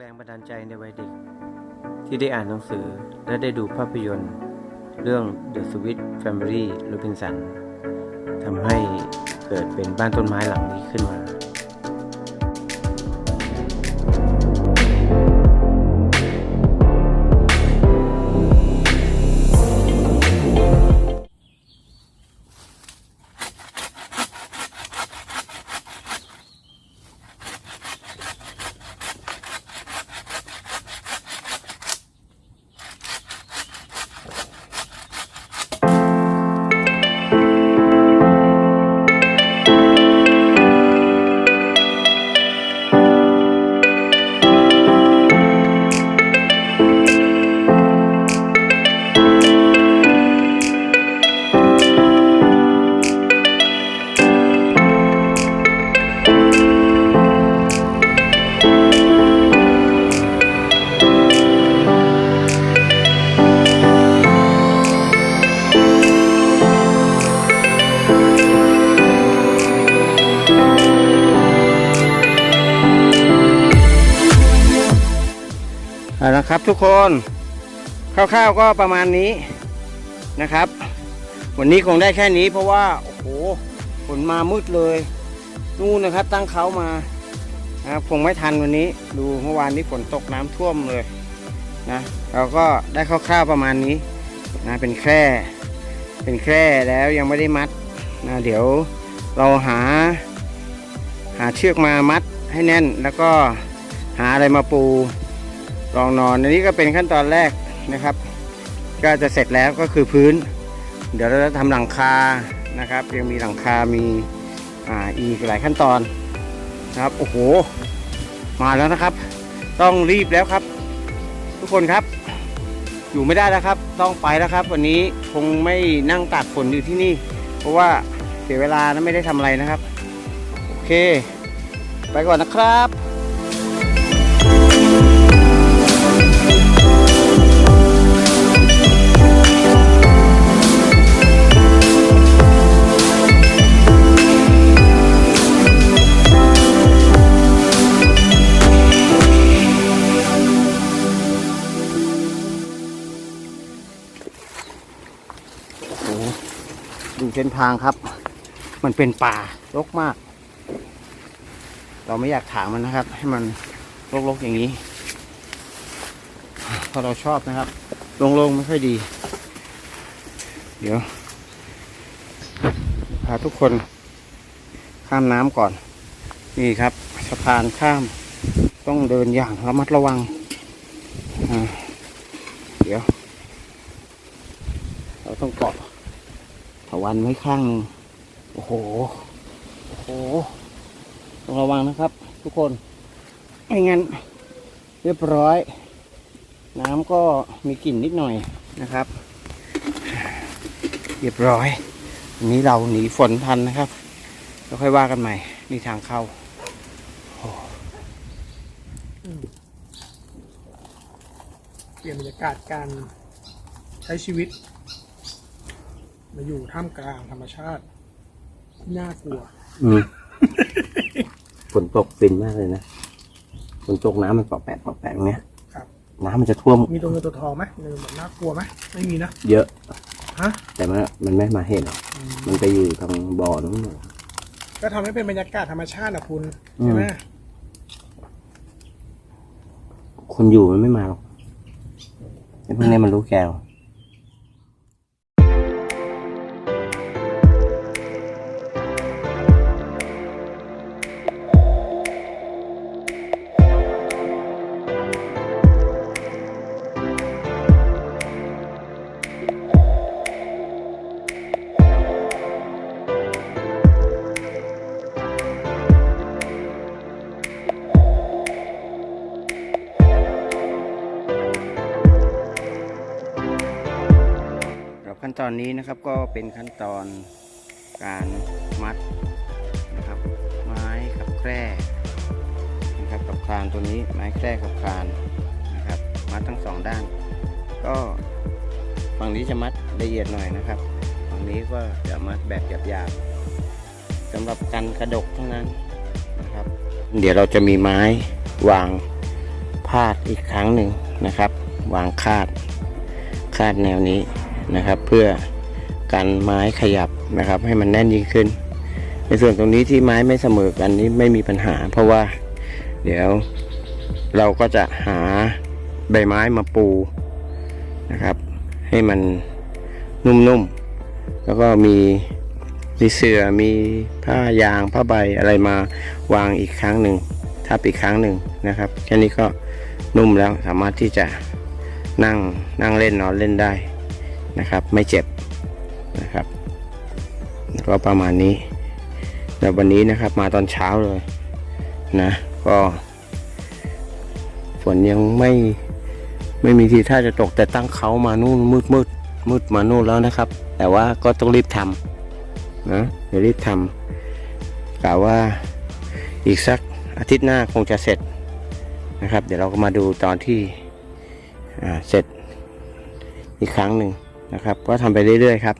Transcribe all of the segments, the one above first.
แรงบันดาลใจในวัยเด็ก ที่ได้อ่านหนังสือและได้ดูภาพยนตร์ เรื่อง The Sweet Family Robinson ทำให้เกิดเป็นบ้านต้นไม้หลังนี้ขึ้นมา ทุกคนคร่าวๆก็ประมาณนี้นะครับ วันนี้คงได้แค่นี้เพราะว่า โอ้โหฝนมามืดเลย นู่นนะครับ ตั้งเขามานะครับคงไม่ทันวันนี้ ดูเมื่อวานนี้ฝนตกน้ำท่วมเลยนะเราก็ได้คร่าวๆประมาณนี้นะเป็นแคร่เป็นแคร่แล้วยังไม่ได้มัดนะเดี๋ยวเราหา หาเชือกมามัดให้แน่นแล้วก็หาอะไรมาปู รองนอนอันนี้ก็เป็นขั้นตอนแรกนะครับ ก็จะเสร็จแล้วก็คือพื้น เดี๋ยวเราจะทำหลังคานะครับ ยังมีหลังคา มีอ่าอีกหลายขั้นตอนนะครับโอ้โห มาแล้วนะครับ ต้องรีบแล้วครับ ทุกคนครับ อยู่ไม่ได้แล้วครับ ต้องไปแล้วครับ วันนี้คงไม่นั่งตากฝนอยู่ที่นี่ เพราะว่าเสียเวลานะไม่ได้ทำอะไรนะครับ โอเค ไปก่อนนะครับ นทางครับ มันเป็นป่ารกมาก เราไม่อยากถามมันนะครับ ให้มันรกๆอย่างนี้พราะเราชอบนะครับโล่งๆไม่ค่อยดี เดี๋ยว พาทุกคนข้ามน้ำก่อน นี่ครับสะพานข้ามต้องเดินอย่างระมัดระวัง เดี๋ยว เราต้องเกาะ ถาวันไว้ข้างหนึงโอ้โห โอ้โห ต้องระวังนะครับ ทุกคน ไม่งั้น เรียบร้อย น้ำก็มีกลิ่นนิดหน่อยนะครับ เรียบร้อยวันนี้เราหนีฝนทันนะครับ แล้วค่อยว่ากันใหม่ นี่ทางเข้าเปลี่ยนบรรยากาศการใช้ชีวิต มาอยู่ท่ามกลางธรรมชาติที่น่ากลัว อืมฝนตกฟินมากเลยนะฝนตกน้ำมันเปาะแปะเปาะแปะตรงเนี้ยครับ น้ำมันจะท่วมมีตัวเงินตัวทองไหมเงินแบบน่ากลัวไหมไม่มีนะ เยอะฮะ แต่มันมันไม่มาเห็นหรอกมันไปอยู่ทางบ่อนู้นหมด ก็ทำให้เป็นบรรยากาศธรรมชาตินะคุณอืม ใช่ไหมคนอยู่มันไม่มาหรอกไอ้พวกนี้มันรู้แก้ว ตอนนี้นะครับก็เป็นขั้นตอนการมัดนะครับ ไม้กับแคร่นะครับกับคานตัวนี้ไม้แคร่กับคานนะครับ มัดทั้งสองด้าน ก็ฝั่งนี้จะมัดละเอียดหน่อยนะครับฝั่งนี้ก็จะมัดแบบหยาบๆสำหรับกันกระดกเท่านั้นนะครับ เดี๋ยวเราจะมีไม้วางพาดอีกครั้งหนึ่งนะครับ วางคาดคาดแนวนี้ นะครับ เพื่อกันไม้ขยับนะครับ ให้มันแน่นยิ่งขึ้น ในส่วนตรงนี้ที่ไม้ไม่เสมอกันนี้ไม่มีปัญหา เพราะว่าเดี๋ยวเราก็จะหาใบไม้มาปูนะครับ ให้มันนุ่มๆ แล้วก็มีมีเสื่อมีผ้ายางผ้าใบอะไรมาวางอีกครั้งหนึ่งทับอีกครั้งหนึ่งนะครับ แค่นี้ก็นุ่มแล้วสามารถที่จะนั่งนั่งเล่นนอนเล่นได้ นะครับไม่เจ็บนะครับก็ประมาณนี้แล้ววันนี้นะครับมาตอนเช้าเลยนะก็ฝนยังไม่ไม่มีทีท่าจะตกแต่ตั้งเขามานู่นมืดมืดมืดมานู่นแล้วนะครับ แต่ว่าก็ต้องรีบทำนะเดี๋ยวรีบทำกล่าวว่าอีกสักอาทิตย์หน้าคงจะเสร็จนะครับ เดี๋ยวเราก็มาดูตอนที่อ่าเสร็จอีกครั้งหนึ่ง นะครับ ก็ทำไปเรื่อยๆครับ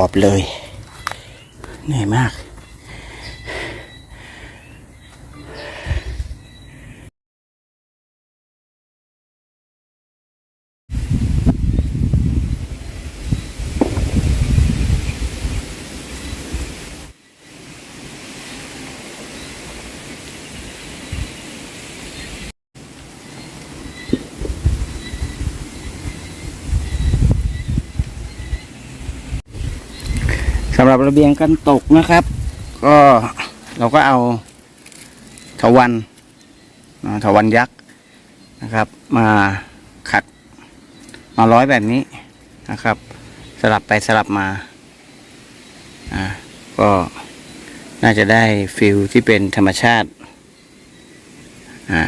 อบเลย เหนื่อยมาก รับระเบียงกันตกนะครับ ก็เราก็เอาถาวันถาวันยักษ์นะครับ มาขัดมาร้อยแบบนี้นะครับ สลับไปสลับมาอ่าก็น่าจะได้ฟิลที่เป็นธรรมชาติอ่า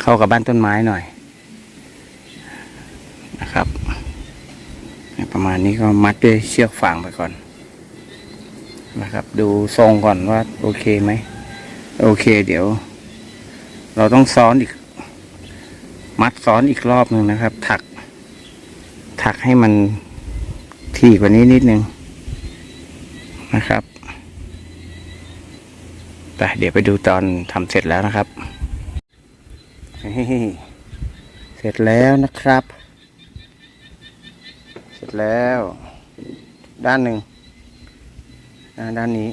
เข้ากับบ้านต้นไม้หน่อยนะครับ ประมาณนี้ก็มัดด้วยเชือกฟางไปก่อน นะครับ ดูทรงก่อนว่าโอเคไหม โอเค เดี๋ยว เราต้องซ้อนอีก มัดซ้อนอีกรอบหนึ่งนะครับ ถัก ถักให้มันถี่กว่านี้นิดนึงนะครับแต่เดี๋ยวไปดูตอนทำเสร็จแล้วนะครับเฮ้เสร็จแล้วนะครับ เสร็จแล้ว ด้านหนึ่ง อ่าด้านนี้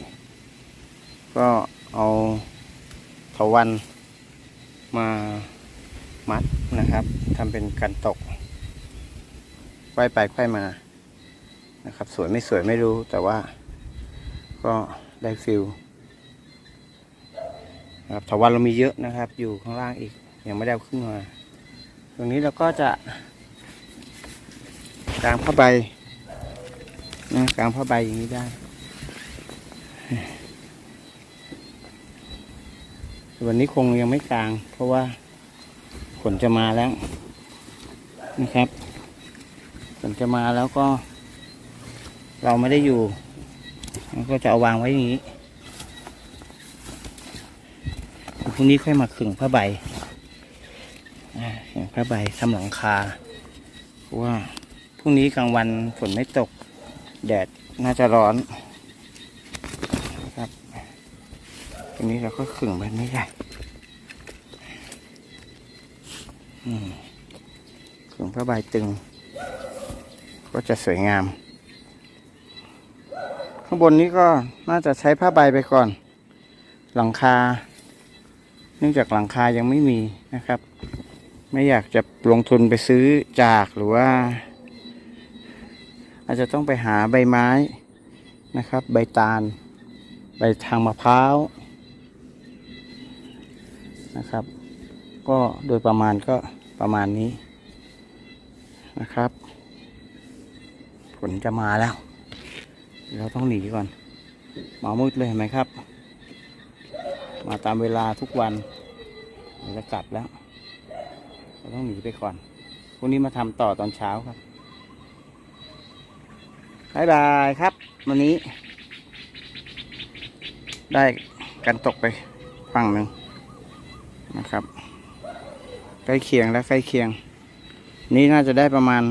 ก็เอาเถาวันมามัดนะครับทำเป็นกันตกไขว้ไปไขว้มานะครับ สวยไม่สวยไม่รู้แต่ว่า ก็ได้ฟิลนะครับถาวันเรามีเยอะนะครับ อยู่ข้างล่างอีกยังไม่ได้ขึ้นมา ตรงนี้เราก็จะกางผ้าใบนะกางผ้าใบอย่างนี้ได้ วันนี้คงยังไม่กลาง เพราะว่าฝนจะมาแล้วนะครับฝนจะมาแล้วก็ เราไม่ได้อยู่ก็จะเอาวางไว้อย่างนี้พรุ่งนี้ค่อยมาขึงผ้าใบขึงผ้าใบทำหลังคาเพราะว่าพรุ่งนี้กลางวันฝนไม่ตก แดดน่าจะร้อนครับ ตรงนี้เราก็ขึงแบบนี้ได้ขึงผ้าใบตึง ก็จะสวยงาม ข้างบนนี้ก็น่าจะใช้ผ้าใบไปก่อน หลังคา เนื่องจากหลังคายังไม่มีนะครับ ไม่อยากจะลงทุนไปซื้อจากหรือว่า อาจจะต้องไปหาใบไม้นะครับ ใบตาล ใบทางมะพร้าว นะครับ ก็โดยประมาณก็ประมาณนี้นะครับ ฝนจะมาแล้ว เราต้องหนีก่อน มามืดเลยเห็นไหมครับ มาตามเวลาทุกวันเดี๋ยวจะกลับแล้ว เราต้องหนีไปก่อนพรุ่งนี้มาทำต่อตอนเช้าครับบายบายครับ วันนี้ ได้กันตกไปฝั่งหนึ่ง นะครับ ใกล้เคียงและใกล้เคียง นี่น่าจะได้ประมาณ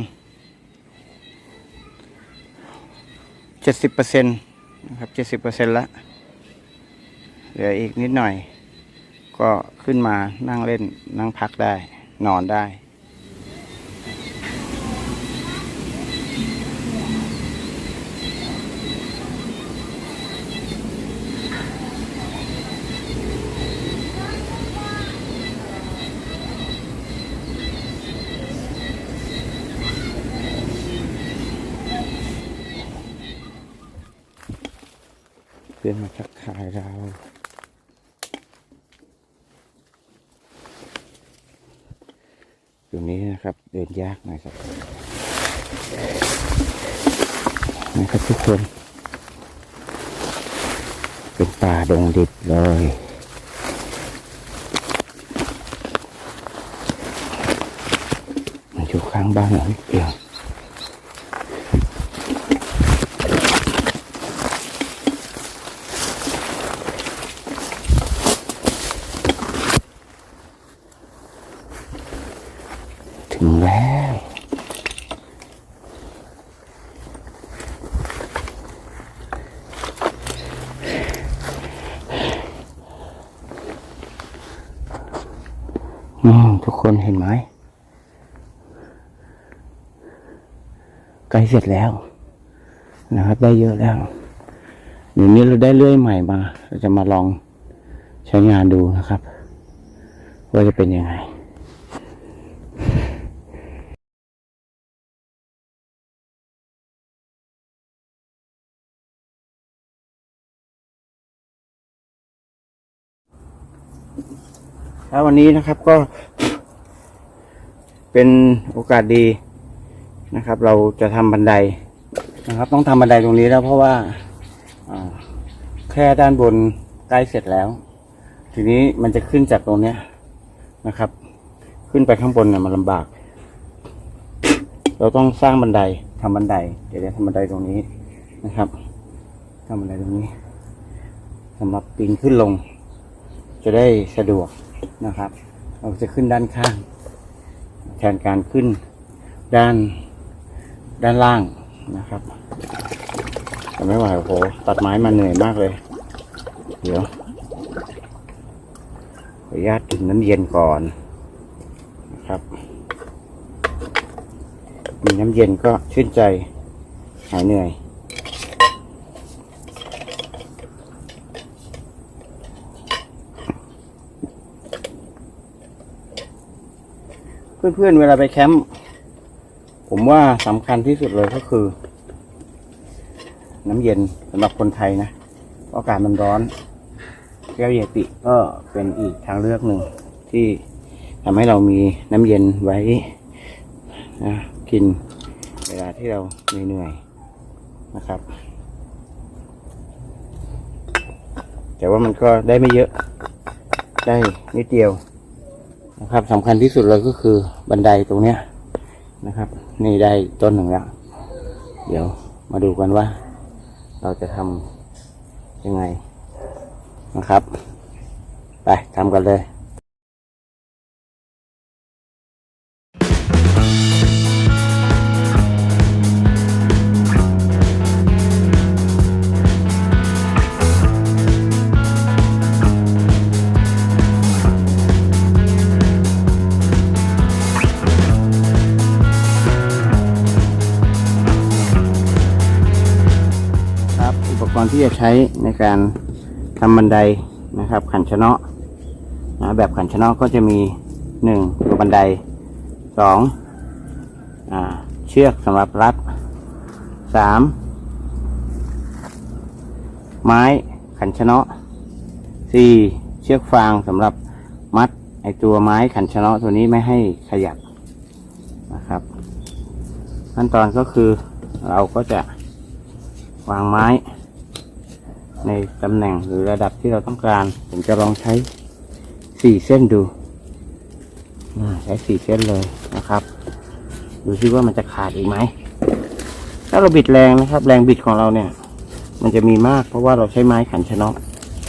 เจ็ดสิบเปอร์เซ็นต์นะครับเจ็ดสิบเปอร์เซ็นต์ละเหลืออีกนิดหน่อย ก็ขึ้นมานั่งเล่นนั่งพักได้ นอนได้ เพื่อนมาทักทายเราอยู่นี้นะครับเดินยากหน่อยครับนะครับทุกคน เป็นป่าดงดิบเลยมันอยู่ข้างบ้านหลังเดียวถึง กคนเห็นไหมใกล้เสร็จแล้ว นะครับ ได้เยอะแล้วเดี๋ยวนี้เราได้เลื่อยใหม่มา เราจะมาลองใช้งานดูนะครับ ว่าจะเป็นยังไงแล้ววันนี้นะครับก็ เป็นโอกาสดีนะครับ เราจะทำบันไดนะครับ ต้องทำบันไดตรงนี้แล้วเพราะว่าแค่ด้านบนใกล้เสร็จแล้ว ทีนี้มันจะขึ้นจากตรงเนี้ยนะครับ ขึ้นไปข้างบนเนี่ยมันลำบาก เราต้องสร้างบันไดทำบันได เดี๋ยวจะทำบันไดตรงนี้นะครับทำบันไดตรงนี้สำหรับปีนขึ้นลง จะได้สะดวกนะครับ เราจะขึ้นด้านข้าง ทนการขึ้นด้านด้านล่างนะครับแต่ไม่ไหวโอ้โหตัดไม้มาเหนื่อยมากเลย เดี๋ยวขออนุญาตดื่มน้ำเย็นก่อนนะครับ มีน้ำเย็นก็ชื่นใจหายเหนื่อย เพื่อนๆเวลาไปแคมป์ผมว่าสำคัญที่สุดเลยก็คือ น้ำเย็นสำหรับคนไทยนะเพราะอากาศมันร้อน แก้วเยติก็เป็นอีกทางเลือกหนึ่งที่ทำให้เรามีน้ำเย็นไว้นะกินเวลาที่เราเหนื่อยๆนะครับ แต่ว่ามันก็ได้ไม่เยอะ ได้นิดเดียว นะครับสำคัญที่สุดเลยก็คือบันไดตรงเนี้ยนะครับ นี่ได้ต้นหนึ่งแล้ว เดี๋ยวมาดูกันว่า เราจะทำยังไงนะครับ ไปทำกันเลย จะใช้ในการทำบันไดนะครับ ขันชนะนะแบบขันชนะก็จะมีหนึ่งตัวบันไดสองอเชือกสำหรับรัดสามไม้ขันชนะสี่เชือกฟางสำหรับมัดไอตัวไม้ขันชนะตัวนี้ไม่ให้ขยับนะครับ ขั้นตอนก็คือเราก็จะวางไม้ ในตำแหน่งหรือระดับที่เราต้องการ ผมจะลองใช้สี่เส้นดูใช้สี่เส้นเลยนะครับ ดูซิว่ามันจะขาดอีกไหมถ้าเราบิดแรงนะครับ แรงบิดของเราเนี่ย มันจะมีมากเพราะว่าเราใช้ไม้ขันชนาะ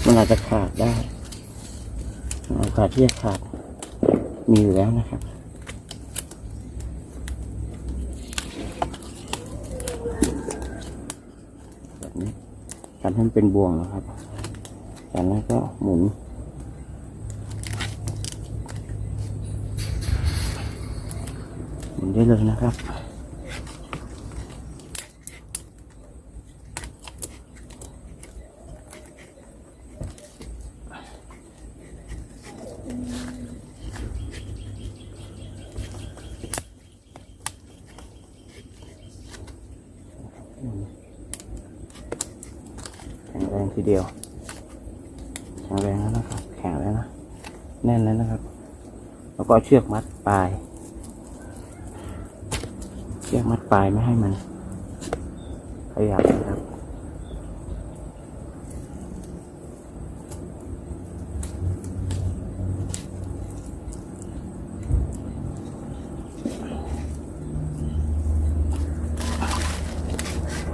มันอาจจะขาดได้โอกาสที่จะขาดมีอยู่แล้วนะครับนี้ทำ ให้มันเป็นบ่วงนะครับจากนั้นก็หมุน หมุนได้เลยนะครับ ทีเดียวแข็งแรงแล้วนะครับ แข็งแล้วนะ แน่นแล้วนะครับ แล้วก็เชือกมัดปลาย เชือกมัดปลายไม่ให้มันขยับนะครับ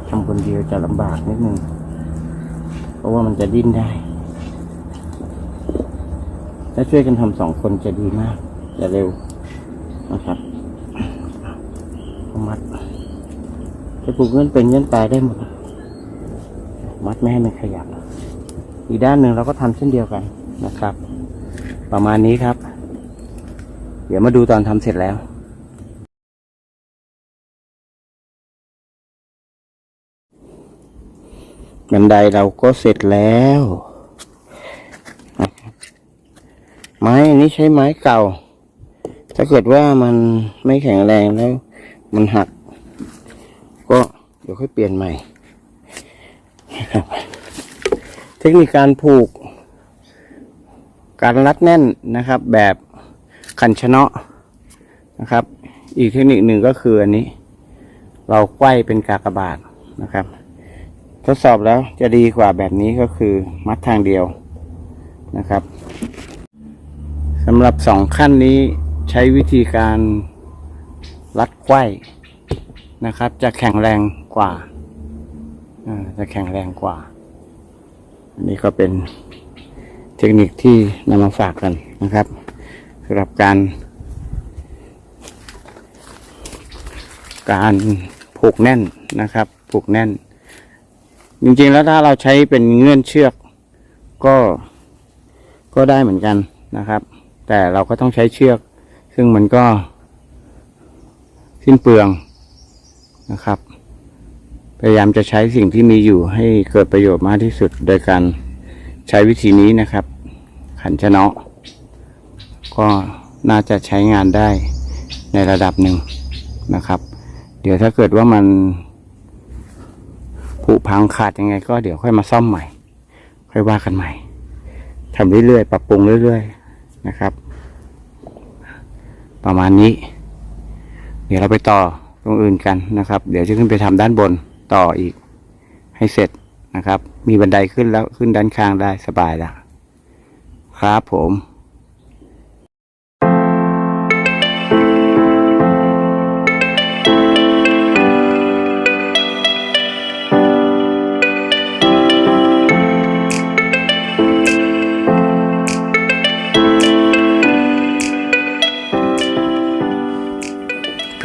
ทำคนเดียวจะลำบากนิดนึง ราะว่ามันจะดิ้นได้ ถ้าช่วยกันทำสองคนจะดีมาก จะเร็วนะครับมัดจะปลูกเงื่อนเป็นเงื่อนตายได้หมด มัดไม่ให้มันขยับ อีกด้านหนึ่งเราก็ทำเช่นเดียวกันนะครับ ประมาณนี้ครับ เดี๋ยวมาดูตอนทำเสร็จแล้ว บันไดเราก็เสร็จแล้ว ไม้อันนี้ใช้ไม้เก่า ถ้าเกิดว่ามันไม่แข็งแรงแล้ว มันหัก ก็เดี๋ยวค่อยเปลี่ยนใหม่ครับเทคนิคการผูก การรัดแน่นนะครับ แบบคันชนะนะครับ อีกเทคนิคหนึ่งก็คืออันนี้ เราไขว้เป็นกากบาทนะครับ ดสอบแล้วจะดีกว่าแบบนี้ก็คือมัดทางเดียวนะครับสำหรับสองขั้นนี้ใช้วิธีการรัดไขว้นะครับ จะแข็งแรงกว่าจะแข็งแรงกว่า อันนี้ก็เป็นเทคนิคที่นำมาฝากกันนะครับสำหรับการ การผูกแน่นนะครับ ผูกแน่น จริงๆแล้วถ้าเราใช้เป็นเงื่อนเชือกก็ก็ได้เหมือนกันนะครับ แต่เราก็ต้องใช้เชือก ซึ่งมันก็สิ้นเปลืองนะครับ พยายามจะใช้สิ่งที่มีอยู่ให้เกิดประโยชน์มากที่สุด โดยการใช้วิธีนี้นะครับ ขันชะเนาะก็น่าจะใช้งานได้ในระดับหนึ่งนะครับ เดี๋ยวถ้าเกิดว่ามัน ผุพังขาดยังไง ก็เดี๋ยวค่อยมาซ่อมใหม่ ค่อยว่ากันใหม่ทำเรื่อยๆ ปรับปรุงเรื่อยๆ นะครับ ประมาณนี้ เดี๋ยวเราไปต่อตรงอื่นกันนะครับ เดี๋ยวจะขึ้นไปทำด้านบนต่ออีก ให้เสร็จนะครับ มีบันไดขึ้นแล้วขึ้นด้านข้างได้สบายแล้วครับผม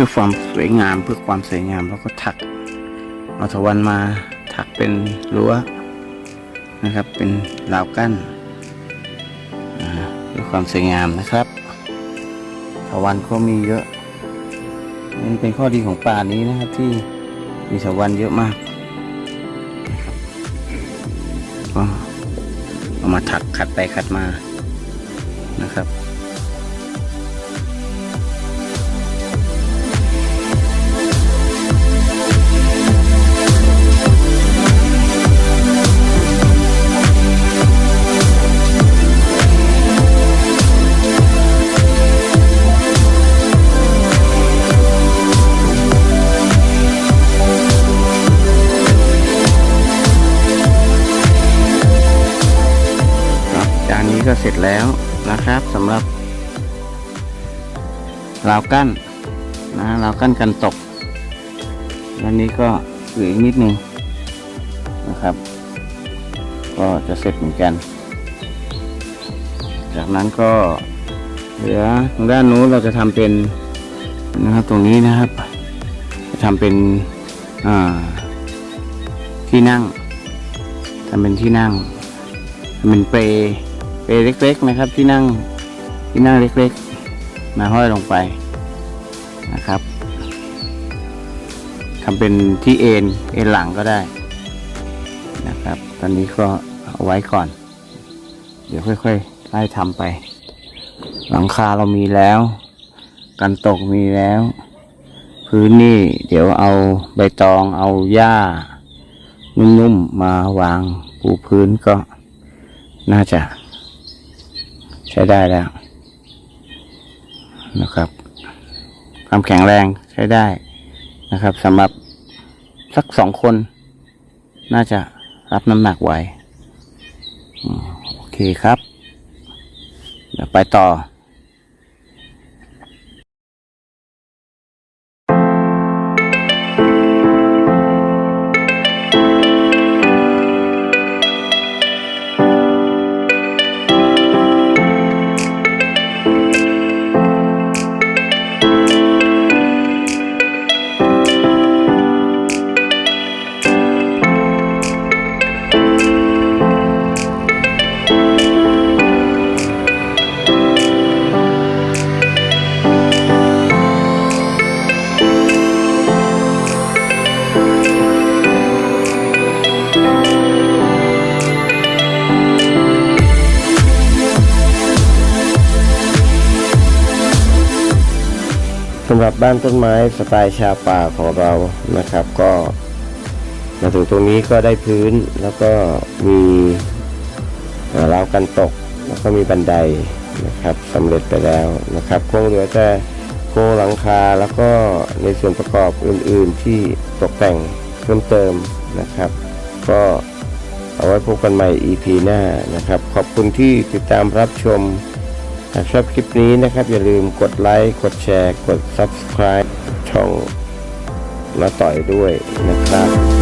พื่อความสวยงามเพื่อความสวยงามแล้วก็ถักเอาถวันมาถักเป็นรั้วนะครับ เป็นราวกั้นเพื่อความสวยงามนะครับถวันก็มีเยอะนี่เป็นข้อดีของป่านี้นะครับที่มีถวันเยอะมากก็เอามาถักขัดไปขัดมา เสร็จแล้วนะครับสำหรับราวกั้นนะราวกั้นกันตกแล้วนี้ก็เหลืออีกนิดนึงนะครับ ก็จะเสร็จเหมือนกัน จากนั้นก็เหลือทางด้านนู้นเราจะทำเป็นนะครับตรงนี้นะครับ จะทำเป็นที่นั่งทำเป็นที่นั่งเป็นเปร เปรเล็ก ๆ นะครับ ที่นั่งที่นั่งเล็กๆ มาห้อยลงไปนะครับทำเป็นที่เอ็นเอ็นหลังก็ได้นะครับ ตอนนี้ก็เอาไว้ก่อน เดี๋ยวค่อยๆไล่ทำไป หลังคาเรามีแล้ว กันตกมีแล้ว พื้นนี่เดี๋ยวเอาใบตองเอาหญ้า นุ่มๆมาวางปูพื้นก็น่าจะ ใช้ได้แล้วนะครับ ความแข็งแรงใช้ได้นะครับสำหรับสักสองคน น่าจะรับน้ำหนักไหวโอเคครับ เดี๋ยวไปต่อำหรับบ้านต้นไม้สไตล์ชาป่าของเรานะครับ ก็มาถึงตรงนี้ก็ได้พื้นแล้วก็มีเราวกันตก แล้วก็มีบันไดนะครับสำเร็จไปแล้วนะครับคงเหลือแต่โครงหลังคาแล้วก็ในส่วนประกอบอื่น ๆ ที่ตกแต่งเพิ่มเติมนะครับ ก็เอาไว้พบกันใหม่ EP หน้านะครับ ขอบคุณที่ติดตามรับชม หากชอบคลิปนี้นะครับ อย่าลืมกดไลค์ กดแชร์ กด Subscribe ช่องน้าต่อยด้วยนะครับ